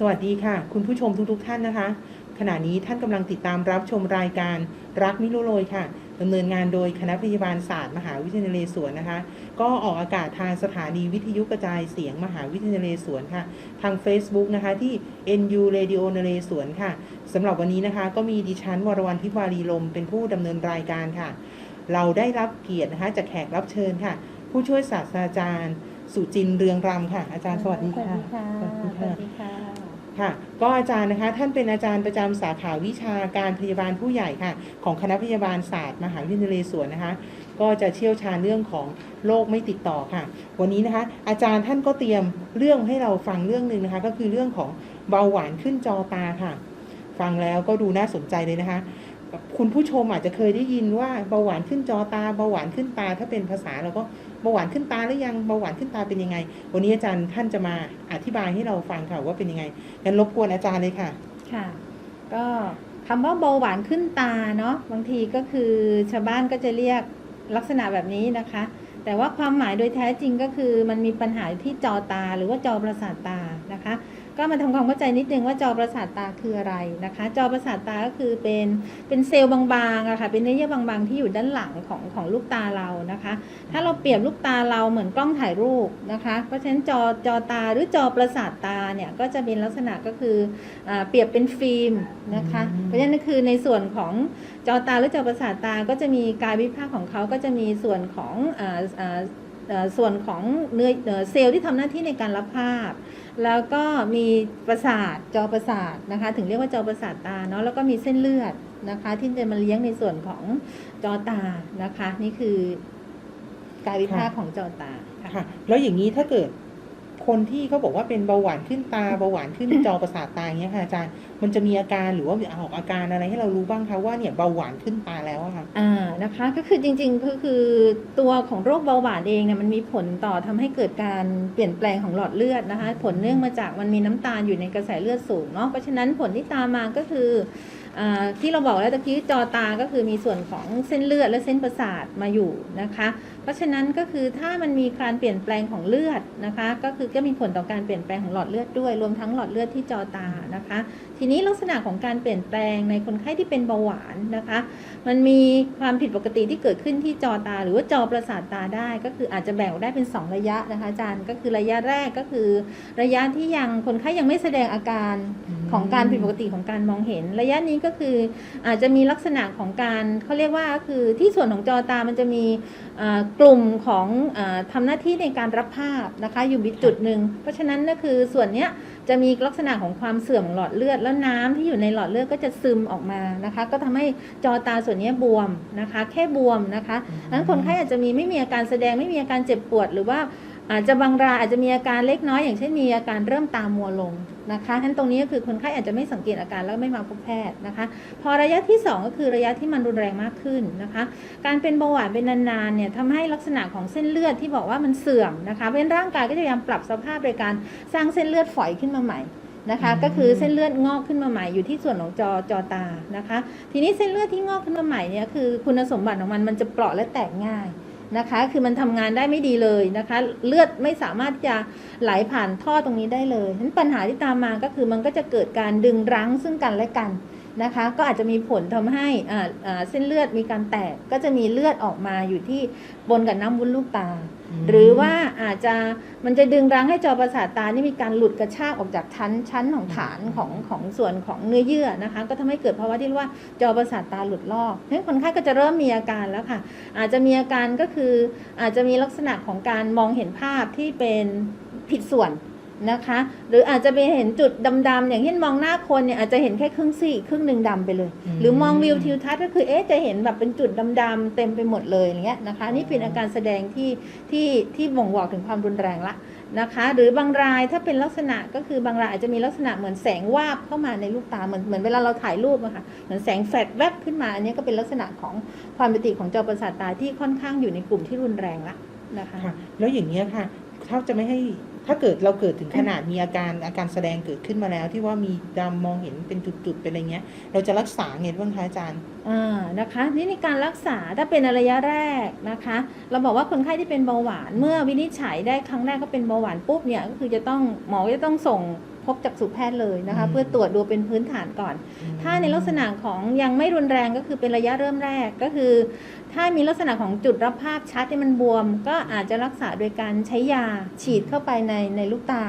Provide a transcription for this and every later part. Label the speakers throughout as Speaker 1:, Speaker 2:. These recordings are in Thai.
Speaker 1: สวัสดีค่ะ คุณผู้ชมทุกๆทท่านนะคะ ขณะนี้ท่านกำลังติดตามรับชมรายการรักมิลุโรยค่ะดำเนินงานโดยคณะพยาบาลศาสตร์มหาวิทยาลัยนเรศวรนะคะ ก็ออกอากาศทางสถานีวิทยุกระจายเสียงมหาวิทยาลัยนเรศวรค่ะ ทาง Facebook นะคะที่ NU Radio นเรศวรค่ะสำหรับวันนี้นะคะ ก็มีดิฉันวรวรรณทิพวารีลมเป็นผู้ดำเนินรายการค่ะ เราได้รับเกียรตินะคะจากแขกรับเชิญค่ะ ผู้ช่วยศาสตราจารย์ สุจินต์เรืองรำค่ะ อาจารย์สวัสดีค่ะ
Speaker 2: สวัสดีค่ะ
Speaker 1: สวัสดี ค่ะก็อาจารย์นะคะท่านเป็นอาจารย์ประจำสาขาวิชาการพยาบาลผู้ใหญ่ค่ะ ของคณะพยาบาลศาสตร์มหาวิทยาลัยนเรศวรนะคะ ก็จะเชี่ยวชาญเรื่องของโรคไม่ติดต่อค่ะ วันนี้นะคะอาจารย์ท่านก็เตรียมเรื่องให้เราฟังเรื่องหนึ่งนะคะ ก็คือเรื่องของเบาหวานขึ้นจอตาค่ะ ฟังแล้วก็ดูน่าสนใจเลยนะคะ คุณผู้ชมอาจจะเคยได้ยินว่าเบาหวานขึ้นจอตาเบาหวานขึ้นตาถ้าเป็นภาษาเราก็ เบาหวานขึ้นตาหรือยังเบาหวานขึ้นตาเป็นยังไง วันนี้อาจารย์ท่านจะมาอธิบายให้เราฟังค่ะว่าเป็นยังไงงั้นรบกวนอาจารย์เลยค่ะ
Speaker 2: ค่ะ ก็คำว่าเบาหวานขึ้นตาเนาะบางทีก็คือชาวบ้านก็จะเรียกลักษณะแบบนี้นะคะ แต่ว่าความหมายโดยแท้จริงก็คือมันมีปัญหาที่จอตาหรือว่าจอประสาทตานะคะ ก็มาทำความเข้าใจนิดนึงว่าจอประสาทตาคืออะไรนะคะ จอประสาทตาก็คือเป็นเป็นเซลล์บางๆอะค่ะเป็นเนื้อเยื่อบางๆที่อยู่ด้านหลังของของลูกตาเรานะคะ ถ้าเราเปรียบลูกตาเราเหมือนกล้องถ่ายรูปนะคะ เพราะฉะนั้นจอจอตาหรือจอประสาทตาเนี่ยก็จะเป็นลักษณะก็คืออาเปรียบเป็นฟิล์มนะคะ
Speaker 1: อืม
Speaker 2: เพราะฉะนั้นคือในส่วนของจอตาหรือจอประสาทตาก็จะมีกายวิภาคของเขาก็จะมีส่วนของอาอ่าเอ่อ ส่วนของเนื้อเซลล์ที่ทำหน้าที่ในการรับภาพ แล้วก็มีประสาทจอประสาทนะคะ ถึงเรียกว่าจอประสาทตาเนาะแล้วก็มีเส้นเลือดนะคะที่จะมาเลี้ยงในส่วนของจอตานะคะ นี่คือกายวิภาคของจอตาค่ะ
Speaker 1: แล้วอย่างนี้ถ้าเกิด คนที่เขาบอกว่าเป็นเบาหวานขึ้นตาเบาหวานขึ้นจอประสาทตาอย่างเงี้ยค่ะอาจารย์มันจะมีอาการหรือว่าออกอาการอะไรให้เรารู้บ้างคะว่าเนี่ยเบาหวานขึ้นตาแล้วอะค่ะ
Speaker 2: อ่านะคะก็คือจริงๆก็คือตัวของโรคเบาหวานเองเนี่ยมันมีผลต่อทำให้เกิดการเปลี่ยนแปลงของหลอดเลือดนะคะ ผลเนื่องมาจากมันมีน้ำตาลอยู่ในกระแสเลือดสูงเนาะเพราะฉะนั้นผลที่ตามมาก็คือที่เราบอกแล้วตะกี้จอตาก็คือมีส่วนของเส้นเลือดและเส้นประสาทมาอยู่นะคะ เพราะฉะนั้นก็คือถ้ามันมีการเปลี่ยนแปลงของเลือดนะคะ ก็คือก็มีผลต่อการเปลี่ยนแปลงของหลอดเลือดด้วย รวมทั้งหลอดเลือดที่จอตานะคะ ทีนี้ลักษณะของการเปลี่ยนแปลงในคนไข้ที่เป็นเบาหวานนะคะ มันมีความผิดปกติที่เกิดขึ้นที่จอตา หรือว่าจอประสาทตาได้ ก็คืออาจจะแบ่งออกได้เป็น 2 ระยะนะคะอาจารย์ก็คือระยะแรกก็คือ ระยะที่ยังคนไข้ยังไม่แสดงอาการของการผิดปกติของการมองเห็นระยะนี้ก็คืออาจจะมีลักษณะของการเขาเรียกว่าคือที่ส่วนของจอตามันจะมีอ่ากลุ่มของอาทำหน้าที่ในการรับภาพนะคะอยู่มีจุดหนึ่งเพราะฉะนั้นก็คือส่วนเนี้ยจะมีลักษณะของความเสื่อมของหลอดเลือด แล้วน้ำที่อยู่ในหลอดเลือดก็จะซึมออกมานะคะ ก็ทำให้จอตาส่วนนี้บวมนะคะ แค่บวมนะคะดังนั้นคนไข้อาจจะมีไม่มีอาการแสดงไม่มีอาการเจ็บปวดหรือว่า อาจจะบางรายอาจจะมีอาการเล็กน้อย อย่างเช่นมีอาการเริ่มตามัวลงนะคะทั้นตรงนี้ก็คือคนไข้อาจจะไม่สังเกตอาการแล้วไม่มาพบแพทย์นะคะ พอระยะที่ 2 ก็คือระยะที่มันรุนแรงมากขึ้นนะคะ การเป็นเบาหวานเป็นนานๆเนี่ยทำให้ลักษณะของเส้นเลือดที่บอกว่ามันเสื่อมนะคะเพราะฉะนั้นร่างกายก็จะพยายามปรับสภาพโดยการสร้างเส้นเลือดฝอยขึ้นมาใหม่นะคะ
Speaker 1: อืม
Speaker 2: ก็คือเส้นเลือดงอกขึ้นมาใหม่อยู่ที่ส่วนของจอจอตานะคะ ทีนี้เส้นเลือดที่งอกขึ้นมาใหม่เนี่ยคือคุณสมบัติของมันมันจะเปราะและแตกง่าย นะคะ คือมันทำงานได้ไม่ดีเลยนะคะ เลือดไม่สามารถจะไหลผ่านท่อตรงนี้ได้เลยฉะนั้นปัญหาที่ตามมาก็คือมันก็จะเกิดการดึงรั้งซึ่งกันและกัน นะคะ ก็อาจจะมีผลทำให้อ่าอ่าเส้นเลือดมีการแตกก็จะมีเลือดออกมาอยู่ที่บนกับน้ำวุ้นลูกตา หรือว่าอาจจะมันจะดึงรั้งให้จอประสาทตานี่มีการหลุดกระชากออกจากชั้นชั้นของฐานของของส่วนของเนื้อเยื่อนะคะ ก็ทำให้เกิดภาวะที่เรียกว่าจอประสาทตาหลุดลอกนั้นคนไข้ก็จะเริ่มมีอาการแล้วค่ะ อาจจะมีอาการก็คืออาจจะมีลักษณะของการมองเห็นภาพที่เป็นผิดส่วน นะคะ หรืออาจจะไปเห็นจุดดำๆอย่างเช่นมองหน้าคนเนี่ยอาจจะเห็นแค่ครึ่งซี่ครึ่งหนึ่งดำไปเลย
Speaker 1: อืม
Speaker 2: หรือมองวิวทิวทัศน์ก็คือเอ๊ะจะเห็นแบบเป็นจุดดำๆเต็มไปหมดเลยอย่างเงี้ยนะคะ นี่เป็นอาการแสดงที่ที่ที่บ่งบอกถึงความรุนแรงละนะคะ หรือบางรายถ้าเป็นลักษณะก็คือบางรายอาจจะมีลักษณะเหมือนแสงวาบเข้ามาในลูกตาเหมือนเหมือนเวลาเราถ่ายรูปอะค่ะเหมือนแสงแฟลชแวบขึ้นมาอันนี้ก็เป็นลักษณะของความผิดปกติของจอประสาทตาที่ค่อนข้างอยู่ในกลุ่มที่รุนแรงละนะคะ
Speaker 1: ค่ะแล้วอย่างนี้ยค่ะถ้าจะไม่ให้ ถ้าเกิดเราเกิดถึงขนาดมีอาการอาการแสดงเกิดขึ้นมาแล้ว ที่ว่ามีดำมองเห็นเป็นจุดๆเป็นอะไรเงี้ย เราจะรักษาไงบ้างคะอาจารย์
Speaker 2: อ่านะคะนี่ในการรักษาถ้าเป็นระยะแรกนะคะ เราบอกว่าคนไข้ที่เป็นเบาหวาน เมื่อวินิจฉัยได้ครั้งแรกก็เป็นเบาหวานปุ๊บเนี่ยก็คือจะต้องหมอจะต้องส่ง พบจักษุแพทย์เลยนะคะ เพื่อตรวจดูเป็นพื้นฐานก่อน ถ้าในลักษณะของยังไม่รุนแรงก็คือเป็นระยะเริ่มแรกก็คือ ถ้ามีลักษณะของจุดรับภาพชัดที่มันบวม ก็อาจจะรักษาโดยการใช้ยาฉีดเข้าไปในในลูกตา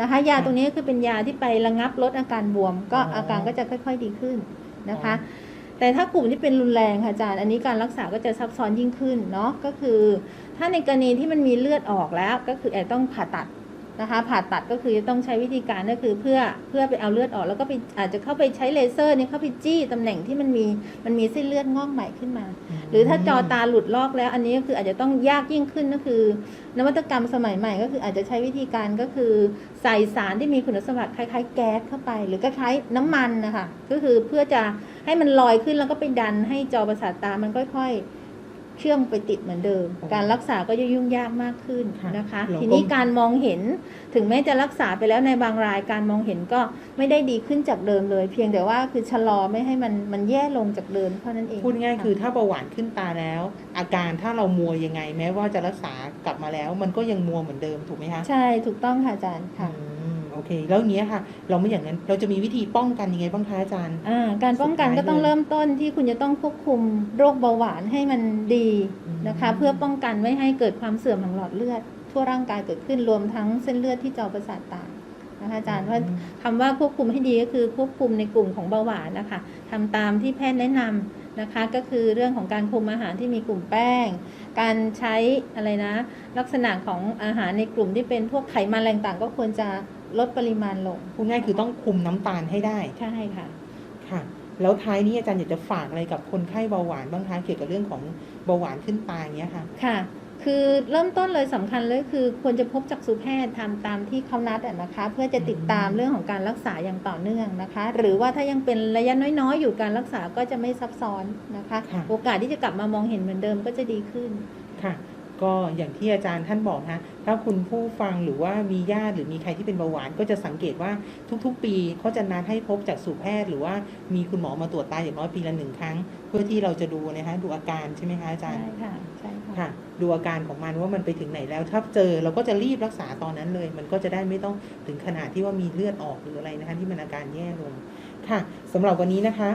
Speaker 2: นะคะ ยา
Speaker 1: ค่ะ
Speaker 2: ตรงนี้ก็คือเป็นยาที่ไประงับลดอาการบวม ก็
Speaker 1: อ๋ออ
Speaker 2: อาการก็จะค่อย ๆดีขึ้นนะคะ
Speaker 1: อ๋
Speaker 2: แต่ถ้ากลุ่มที่เป็นรุนแรงค่ะอาจารย์ อันนี้การรักษาก็จะซับซ้อนยิ่งขึ้นเนาะก็คือ ถ้าในกรณีที่มันมีเลือดออกแล้วก็คืออาจจะต้องผ่าตัด นะคะผ่าตัดก็คือจะต้องใช้วิธีการก็คือเพื่อเพื่อไปเอาเลือดออก แล้วก็ไปอาจจะเข้าไปใช้เลเซอร์เนี่ยเข้าไปจี้ตำแหน่งที่มันมีมันมีเส้นเลือดงอกใหม่ขึ้นมา หรือถ้าจอตาหลุดลอกแล้ว อันนี้ก็คืออาจจะต้องยากยิ่งขึ้นก็คือ นวัตกรรมสมัยใหม่ก็คืออาจจะใช้วิธีการก็คือ ใส่สารที่มีคุณสมบัติคล้ายๆ แก๊สเข้าไป หรือคล้ายๆน้ำมันนะคะก็คือเพื่อจะให้มันลอยขึ้นแล้วก็ไปดันให้จอประสาทตามันค่อย ๆ เชื่อมไปติดเหมือนเดิม
Speaker 1: อ๋อ
Speaker 2: การรักษาก็จะยุ่งยากมากขึ้น
Speaker 1: ค่ะ
Speaker 2: นะคะ
Speaker 1: เราก็
Speaker 2: ทีนี้การมองเห็นถึงแม้จะรักษาไปแล้วในบางรายการมองเห็นก็ไม่ได้ดีขึ้นจากเดิมเลย เพียงแต่ว่าคือชะลอไม่ให้มันมันแย่ลงจากเดิมเท่านั้นเอง
Speaker 1: พูดง่ายะคือถ้าเบาหวานขึ้นตาแล้ว อาการถ้าเรามัวยังไง แม้ว่าจะรักษากลับมาแล้ว มันก็ยังมัวเหมือนเดิมถูกไหมคะ
Speaker 2: ใช่ถูกต้องค่ะอาจารย์ค่ะ
Speaker 1: อืม โอเค แล้วอย่างเงี้ยค่ะ เราไม่อย่างนั้นเราจะมีวิธีป้องกันยังไงบ้างคะอาจารย์
Speaker 2: อ่าการป้องกัน
Speaker 1: สุดท้าย
Speaker 2: ก็ต้อง
Speaker 1: เลย
Speaker 2: เริ่มต้นที่คุณจะต้องควบคุมโรคเบาหวานให้มันดีนะคะ
Speaker 1: อืม
Speaker 2: เพื่อป้องกันไม่ให้เกิดความเสื่อมของหลอดเลือด ทั่วร่างกายเกิดขึ้นรวมทั้งเส้นเลือดที่จอประสาทตานะคะอาจารย์เพราะคำว่าควบคุมให้ดีก็คือควบคุมในกลุ่มของเบาหวานนะคะทำตามที่แพทย์แนะนำนะคะก็คือเรื่องของการคุมอาหารที่มีกลุ่มแป้ง การใช้อะไรนะ ลักษณะของอาหารในกลุ่มที่เป็นพวกไขมันแรงต่างก็ควรจะ ลดปริมาณลง
Speaker 1: พูดง่ายคือต้องคุมน้ำตาลให้ได้
Speaker 2: ใช่ค่ะ
Speaker 1: ค่ะ แล้วท้ายนี้อาจารย์อยากจะฝากอะไรกับคนไข้เบาหวานบ้างคะเกี่ยวกับเรื่องของเบาหวานขึ้นตาอย่างเงี้ยค่ะ
Speaker 2: ค่ะ คือเริ่มต้นเลยสำคัญเลยคือควรจะพบจักษุแพทย์ทำตามที่เขานัดอะนะคะ เพื่อจะติดตามเรื่องของการรักษาอย่างต่อเนื่องนะคะ หรือว่าถ้ายังเป็นระยะน้อยๆ อยู่การรักษาก็จะไม่ซับซ้อนนะคะ
Speaker 1: ค่ะ
Speaker 2: โอกาสที่จะกลับมามองเห็นเหมือนเดิมก็จะดีขึ้น
Speaker 1: ค่ะ ก็อย่างที่อาจารย์ท่านบอกนะถ้าคุณผู้ฟังหรือว่ามีญาติหรือมีใครที่เป็นเบาหวาน ก็จะสังเกตว่าทุกๆ ปีเขาจะนัดให้พบจากสู่แพทย์ หรือว่ามีคุณหมอมาตรวจตาอย่างน้อยปีละหนึ่งครั้ง เพื่อที่เราจะดูนะคะดูอาการใช่ไหมคะอาจารย์
Speaker 2: ใช่ค่ะใช่ค่ะ
Speaker 1: ค่ะดูอาการของมันว่ามันไปถึงไหนแล้ว ถ้าเจอเราก็จะรีบรักษาตอนนั้นเลย มันก็จะได้ไม่ต้องถึงขนาดที่ว่ามีเลือดออกหรืออะไรนะคะที่มันอาการแย่ลงค่ะสำหรับวันนี้นะคะ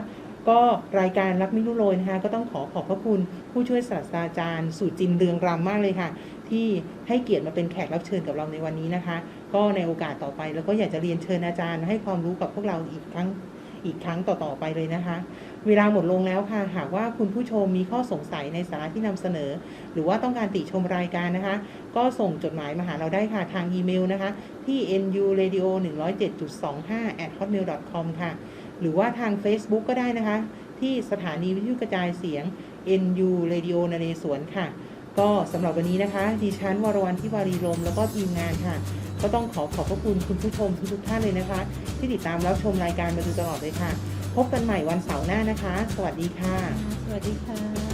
Speaker 1: ก็รายการรักไม่รู้โรยนะคะ ก็ต้องขอขอบพระคุณผู้ช่วยศาสตราจารย์สุจินเรืองรำมากเลยค่ะ ที่ให้เกียรติมาเป็นแขกรับเชิญกับเราในวันนี้นะคะ ก็ในโอกาสต่อไปแล้วก็อยากจะเรียนเชิญอาจารย์มาให้ความรู้กับพวกเราอีกครั้งอีกครั้งต่อๆไปเลยนะคะ เวลาหมดลงแล้วค่ะ หากว่าคุณผู้ชมมีข้อสงสัยในสาระที่นำเสนอ หรือว่าต้องการติชมรายการนะคะ ก็ส่งจดหมายมาหาเราได้ค่ะทางอีเมลนะคะ ที่ nu radio 107.25 at hotmail com ค่ะ หรือว่าทาง Facebook ก็ได้นะคะ ที่สถานีวิทยุกระจายเสียง NU Radio นเรศวรค่ะ ก็สำหรับวันนี้นะคะดิฉันวรวรรณทิวารีลม แล้วก็ทีมงานค่ะ ก็ต้องขอขอบพระคุณคุณผู้ชมทุกท่านเลยนะคะ ที่ติดตามรับชมรายการมาโดยตลอดเลยค่ะ พบกันใหม่วันเสาร์หน้านะคะ สวัสดีค่ะ
Speaker 2: สวัสดีค่ะ